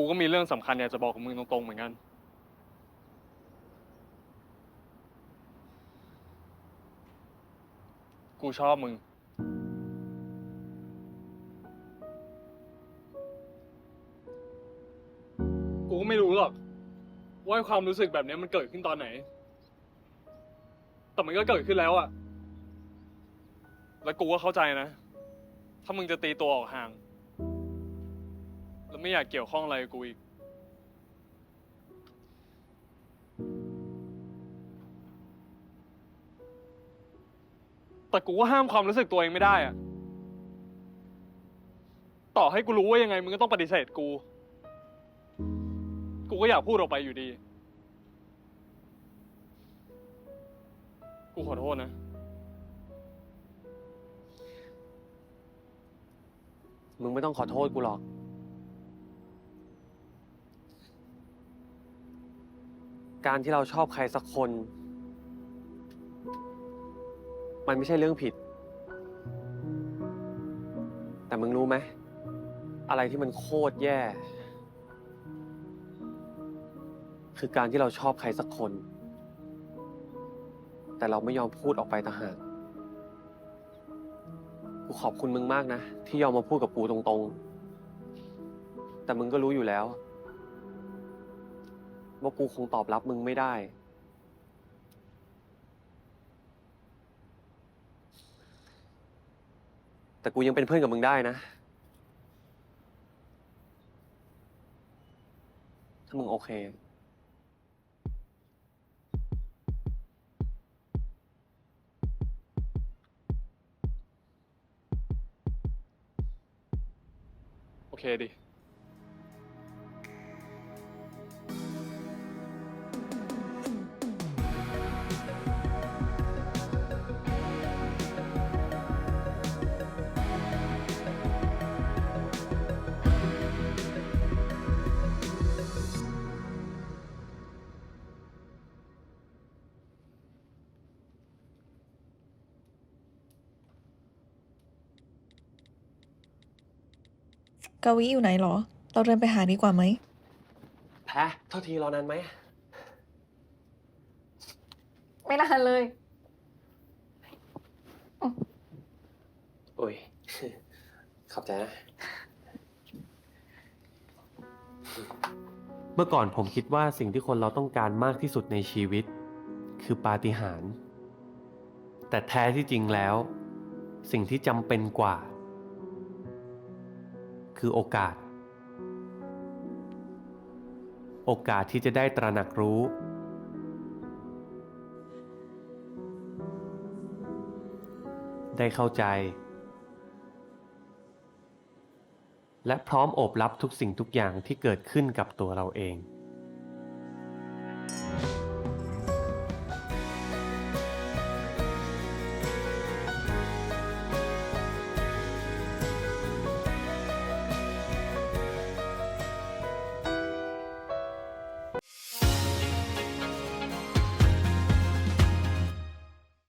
กูก็มีเรื่องสำคัญอยากจะบอกกับมึงตรงๆเหมือนกัน กูชอบมึง กูก็ไม่รู้หรอก ว่าความรู้สึกแบบเนี้ยมันเกิดขึ้นตอนไหน แต่มันก็เกิดขึ้นแล้วอะ แล้วกูก็เข้าใจนะ ถ้ามึงจะตีตัวออกห่าง ไม่อยากเกี่ยวข้องอะไรกับกูอีก แต่กูก็ห้ามความรู้สึกตัวเองไม่ได้อะต่อให้กูรู้ว่ายังไงมึงก็ต้องปฏิเสธกู กูก็อยากพูดออกไปอยู่ดี กูขอโทษนะ มึงไม่ต้องขอโทษกูหรอก การที่เราชอบใครสักคน มันไม่ใช่เรื่องผิด แต่มึงรู้ไหม อะไรที่มันโคตรแย่ คือการที่เราชอบใครสักคน แต่เราไม่ยอมพูดออกไปต่างหากกูขอบคุณมึงมากนะ ที่ยอมมาพูดกับกูตรงๆ แต่มึงก็รู้อยู่แล้ว ว่ากูคงตอบรับมึงไม่ได้ แต่กูยังเป็นเพื่อนกับมึงได้นะ ถ้ามึงโอเค โอเคดิ กาวิอยู่ไหนเหรอ เราเดินไปหาดีกว่าไหม แพ้เท่าทีรอนานไหม ไม่นานเลย โอ้ย ขอบใจนะ เมื่อก่อนผมคิดว่าสิ่งที่คนเราต้องการมากที่สุดในชีวิต คือปาฏิหาริย์แต่แท้ที่จริงแล้ว สิ่งที่จำเป็นกว่า คือโอกาส โอกาสที่จะได้ตระหนักรู้ ได้เข้าใจ และพร้อมโอบรับทุกสิ่งทุกอย่างที่เกิดขึ้นกับตัวเราเอง